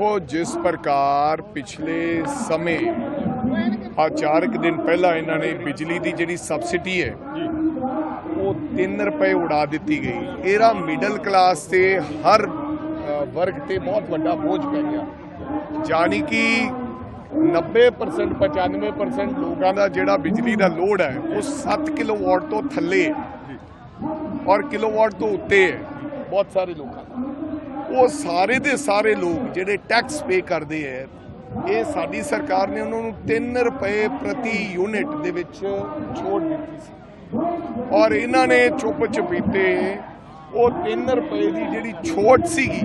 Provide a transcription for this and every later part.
ਦੇਖੋ, ਜਿਸ ਪ੍ਰਕਾਰ ਪਿਛਲੇ ਸਮੇਂ ਆ ਚਾਰ ਕੁ ਦਿਨ ਪਹਿਲਾਂ ਇਹਨਾਂ ਨੇ ਬਿਜਲੀ ਦੀ ਜਿਹੜੀ ਸਬਸਿਡੀ ਹੈ, ਉਹ 3 ਰੁਪਏ ਉਡਾ ਦਿੱਤੀ ਗਈ। ਇਹਦਾ ਮਿਡਲ ਕਲਾਸ ਤੇ ਹਰ ਵਰਗ ਤੇ ਬਹੁਤ ਵੱਡਾ ਬੋਝ ਪੈ ਗਿਆ। ਜਾਨੀ ਕਿ 90% 95% ਲੋਕਾਂ ਦਾ ਜਿਹੜਾ ਬਿਜਲੀ ਦਾ ਲੋਡ ਹੈ, ਉਹ 7 ਕਿਲੋਵਾਟ ਤੋਂ ਥੱਲੇ ਹੈ। ਔਰ ਕਿਲੋਵਾਟ ਤੋਂ ਉੱਤੇ ਹੈ, ਬਹੁਤ ਸਾਰੇ ਲੋਕਾਂ ਦਾ। ਉਹ ਸਾਰੇ ਦੇ ਸਾਰੇ ਲੋਕ ਜਿਹੜੇ ਟੈਕਸ ਪੇ ਕਰਦੇ ਹੈ ਇਹ ਸਾਡੀ ਸਰਕਾਰ ਨੇ ਉਹਨਾਂ ਨੂੰ 3 ਰੁਪਏ ਪ੍ਰਤੀ ਯੂਨਿਟ ਦੇ ਵਿੱਚ ਛੋਟ ਦਿੱਤੀ ਸੀ। ਔਰ ਇਹਨਾਂ ਨੇ ਚੁੱਪ ਚਪੀਤੇ ਉਹ 3 ਰੁਪਏ ਦੀ ਜਿਹੜੀ ਛੋਟ ਸੀਗੀ,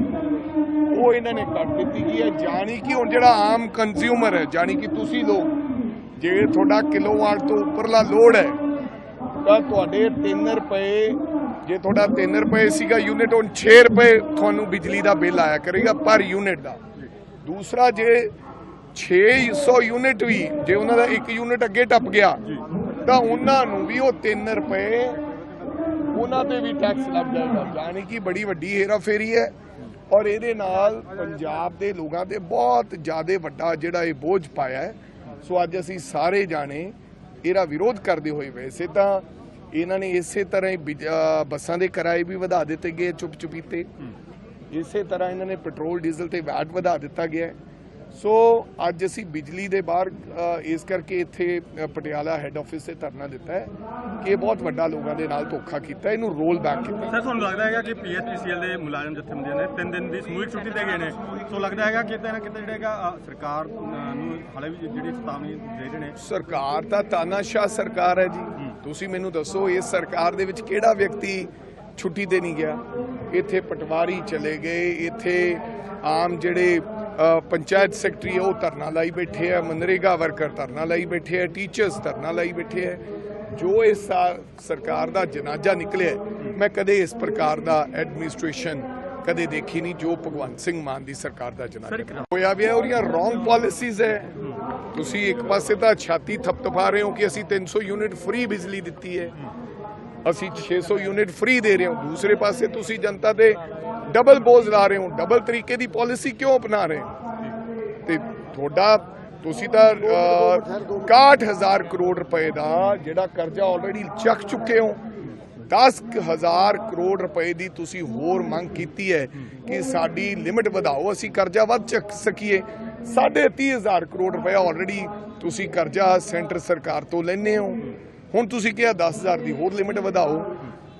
ਉਹ ਇਹਨਾਂ ਨੇ ਕੱਟ ਦਿੱਤੀ ਗਈ ਹੈ। ਜਾਣੀ ਕਿ ਹੁਣ ਜਿਹੜਾ ਆਮ ਕੰਜ਼ਿਊਮਰ ਹੈ ਜਾਣੀ ਕਿ ਤੁਸੀਂ ਲੋਕ, ਜੇ ਤੁਹਾਡਾ ਕਿਲੋਵਾਟ ਤੋਂ ਉੱਪਰਲਾ ਲੋਡ ਹੈ ਤਾਂ ਤੁਹਾਡੇ 3 ਰੁਪਏ, ਜੇ ਤੁਹਾਡਾ 3 ਰੁਪਏ ਸੀਗਾ ਯੂਨਿਟ ਹੁਣ 6 ਰੁਪਏ ਤੁਹਾਨੂੰ ਬਿਜਲੀ ਦਾ ਬਿੱਲ ਆਇਆ ਕਰੇਗਾ ਪਰ ਯੂਨਿਟ ਦਾ। ਦੂਸਰਾ, ਜੇ 600 ਯੂਨਿਟ ਵੀ, ਜੇ ਉਹਨਾਂ ਦਾ ਇੱਕ ਯੂਨਿਟ ਅੱਗੇ ਟੱਪ ਗਿਆ, ਤਾਂ ਉਹਨਾਂ ਨੂੰ ਵੀ ਉਹ 3 ਰੁਪਏ ਉਹਨਾਂ ਤੇ ਵੀ ਟੈਕਸ ਲੱਗ ਜਾਏਗਾ। ਯਾਨੀ ਕਿ ਬੜੀ ਵੱਡੀ ਹੇਰਾਫੇਰੀ ਹੈ ਔਰ ਇਹਦੇ ਨਾਲ ਪੰਜਾਬ ਦੇ ਲੋਕਾਂ ਤੇ ਬਹੁਤ ਜ਼ਿਆਦਾ ਵੱਡਾ ਜਿਹੜਾ ਇਹ ਬੋਝ ਪਾਇਆ ਹੈ। ਸੋ ਅੱਜ ਅਸੀਂ ਸਾਰੇ ਜਾਣੇ ਇਹਦਾ ਵਿਰੋਧ ਕਰਦੇ ਹੋਏ ਵੈਸੇ ਤਾਂ ਇਹਨਾਂ ਨੇ ਇਸੇ ਤਰ੍ਹਾਂ ਹੀ ਬੱਸਾਂ ਦੇ ਕਿਰਾਏ ਵੀ ਵਧਾ ਦਿੱਤੇ ਗਏ ਚੁੱਪ ਚੁਪੀਤੇ ਇਸੇ ਤਰ੍ਹਾਂ ਇਹਨਾਂ ਨੇ ਪੈਟਰੋਲ ਡੀਜ਼ਲ ਤੇ ਵੈਟ ਵਧਾ ਦਿੱਤਾ ਗਿਆ ਹੈ। ਸੋ ਅੱਜ ਅਸੀਂ ਬਿਜਲੀ ਦੇ ਬਾਹਰ ਇਸ ਕਰਕੇ ਇੱਥੇ ਪਟਿਆਲਾ ਹੈੱਡ ਆਫਿਸ ਤੇ ਧਰਨਾ ਦਿੱਤਾ ਹੈ ਕਿ ਇਹ ਬਹੁਤ ਵੱਡਾ ਲੋਕਾਂ ਦੇ ਨਾਲ ਧੋਖਾ ਕੀਤਾ ਇਹਨੂੰ ਰੋਲ ਬੈਕ ਕੀਤਾ। ਸਰ ਤੁਹਾਨੂੰ ਲੱਗਦਾ ਹੈਗਾ ਕਿ ਪੀਐਚਪੀਸੀਐਲ ਦੇ ਮੁਲਾਜ਼ਮ ਜਥੇਬੰਦੀਆਂ ਨੇ ਤਿੰਨ ਦਿਨ ਦੀ ਸਮੂਹਿਕ ਛੁੱਟੀ ਤੇ ਗਏ ਨੇ? ਸੋ ਲੱਗਦਾ ਹੈਗਾ ਕਿਤੇ ਨਾ ਕਿਤੇ ਜਿਹੜਾ ਹੈਗਾ ਅ, ਸਰਕਾਰ ਨੂੰ ਹਾਲੇ ਵੀ ਜਿਹੜੀ ਚੇਤਾਵਨੀ ਦੇ ਰਹੇ ਨੇ। ਸਰਕਾਰ ਤਾਂ ਤਾਨਾਸ਼ਾਹ ਸਰਕਾਰ ਹੈ ਜੀ। ਤੁਸੀਂ ਮੈਨੂੰ ਦੱਸੋ ਇਸ ਸਰਕਾਰ ਦੇ ਵਿੱਚ ਕਿਹੜਾ ਵਿਅਕਤੀ ਛੁੱਟੀ ਤੇ ਨਹੀਂ ਗਿਆ? ਇੱਥੇ ਪਟਵਾਰੀ ਚਲੇ ਗਏ ਇੱਥੇ ਆਮ ਜਿਹੜੇ ਪੰਚਾਇਤ ਸੈਕਟਰੀ ਉਹ ਧਰਨਾ ਲਾਈ ਬੈਠੇ ਆ ਮਨਰੇਗਾ ਵਰਕਰ ਧਰਨਾ ਲਾਈ ਬੈਠੇ ਆ ਟੀਚਰਸ ਧਰਨਾ ਲਾਈ ਬੈਠੇ ਆ। ਜੋ ਇਸ ਸਰਕਾਰ ਦਾ ਜਨਾਜ਼ਾ ਨਿਕਲਿਆ ਮੈਂ ਕਦੇ ਇਸ ਪ੍ਰਕਾਰ ਦਾ ਐਡਮਿਨਿਸਟ੍ਰੇਸ਼ਨ ਕਦੇ ਦੇਖੀ ਨਹੀਂ ਜੋ ਭਗਵੰਤ ਸਿੰਘ ਮਾਨ ਦੀ ਸਰਕਾਰ ਦਾ ਜਨਾਜ਼ਾ ਹੋਇਆ ਵੀ ਹੈ ਉਹਦੀਆਂ ਰੋਂਗ ਪਾਲਿਸੀਜ਼ ਹੈ। ਤੁਸੀਂ ਇੱਕ ਪਾਸੇ ਤਾਂ ਛਾਤੀ ਥਪਥਪਾ ਰਹੇ ਹੋ ਕਿ ਅਸੀਂ 300 ਯੂਨਿਟ ਫ੍ਰੀ ਬਿਜਲੀ ਦਿੱਤੀ ਹੈ। ਅਸੀਂ 600 ਯੂਨਿਟ ਫ੍ਰੀ ਦੇ ਰਹੇ ਹਾਂ। ਦੂਸਰੇ ਪਾਸੇ ਤੁਸੀਂ ਜਨਤਾ ਤੇ ਡਬਲ ਬੋਝ ਲਾ ਰਹੇ ਹੋ ਡਬਲ ਤਰੀਕੇ ਦੀ ਪਾਲਿਸੀ ਕਿਉਂ ਅਪਣਾ ਰਹੇ ਹੋ? ਤੇ ਤੁਹਾਡਾ ਤੁਸੀਂ ਤਾਂ ਅਹ, 61000 ਕਰੋੜ ਰੁਪਏ ਦਾ ਜਿਹੜਾ ਕਰਜ਼ਾ ਆਲਰੇਡੀ ਚੱਕ ਚੁੱਕੇ ਹੋ। 10000 ਕਰੋੜ ਰੁਪਏ ਦੀ ਤੁਸੀਂ ਹੋਰ ਮੰਗ ਕੀਤੀ ਹੈ ਕਿ ਸਾਡੀ ਲਿਮਿਟ ਵਧਾਓ ਅਸੀਂ ਕਰਜ਼ਾ ਵੱਧ ਚੱਕ ਸਕੀਏ। 30000 ਕਰੋੜ ਰੁਪਏ ਆਲਰੇਡੀ ਤੁਸੀਂ ਕਰਜ਼ਾ ਸੈਂਟਰ ਸਰਕਾਰ ਤੋਂ ਲੈਨੇ ਹੋ। ਹੁਣ ਤੁਸੀਂ ਕਿਹਾ 10000 ਦੀ ਹੋਰ ਲਿਮਿਟ ਵਧਾਓ।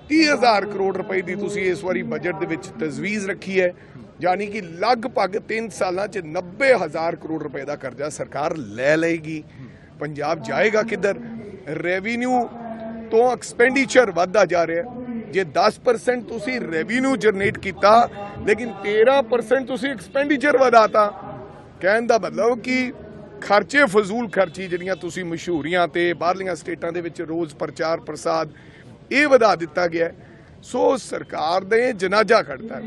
30000 ਕਰੋੜ ਰੁਪਏ ਦੀ ਤੁਸੀਂ ਇਸ ਵਾਰੀ ਬਜਟ ਦੇ ਵਿੱਚ ਤਜਵੀਜ਼ ਰੱਖੀ ਹੈ। ਯਾਨੀ ਕਿ ਲਗਭਗ 3 ਸਾਲਾਂ 'ਚ 90000 ਕਰੋੜ ਰੁਪਏ ਦਾ ਕਰਜ਼ਾ ਸਰਕਾਰ ਲੈ ਲਏਗੀ। ਪੰਜਾਬ ਜਾਏਗਾ ਕਿੱਧਰ? ਰੈਵਨਿਊ ਤੋਂ ਐਕਸਪੈਂਡੀਚਰ ਵਧਦਾ ਜਾ ਰਿਹਾ ਜੇ 10% ਤੁਸੀਂ ਰੈਵਨਿਊ ਜਨਰੇਟ ਕੀਤਾ, ਲੇਕਿਨ 13% ਤੁਸੀਂ ਐਕਸਪੈਂਡੀਚਰ ਵਧਾਤਾ, ਕਹਿਣ ਦਾ ਮਤਲਬ ਕਿ ਖਰਚੇ ਫਜ਼ੂਲ ਖਰਚੀ ਜਿਹੜੀਆਂ ਤੁਸੀਂ ਮਸ਼ਹੂਰੀਆਂ ਤੇ ਬਾਹਰਲੀਆਂ ਸਟੇਟਾਂ ਦੇ ਵਿੱਚ ਰੋਜ਼ ਪ੍ਰਚਾਰ ਪ੍ਰਸਾਦ ਇਹ ਵਧਾ ਦਿੱਤਾ ਗਿਆ ਸੋ ਸਰਕਾਰ ਦੇ ਜਨਾਜ਼ਾ ਖੜਦਾ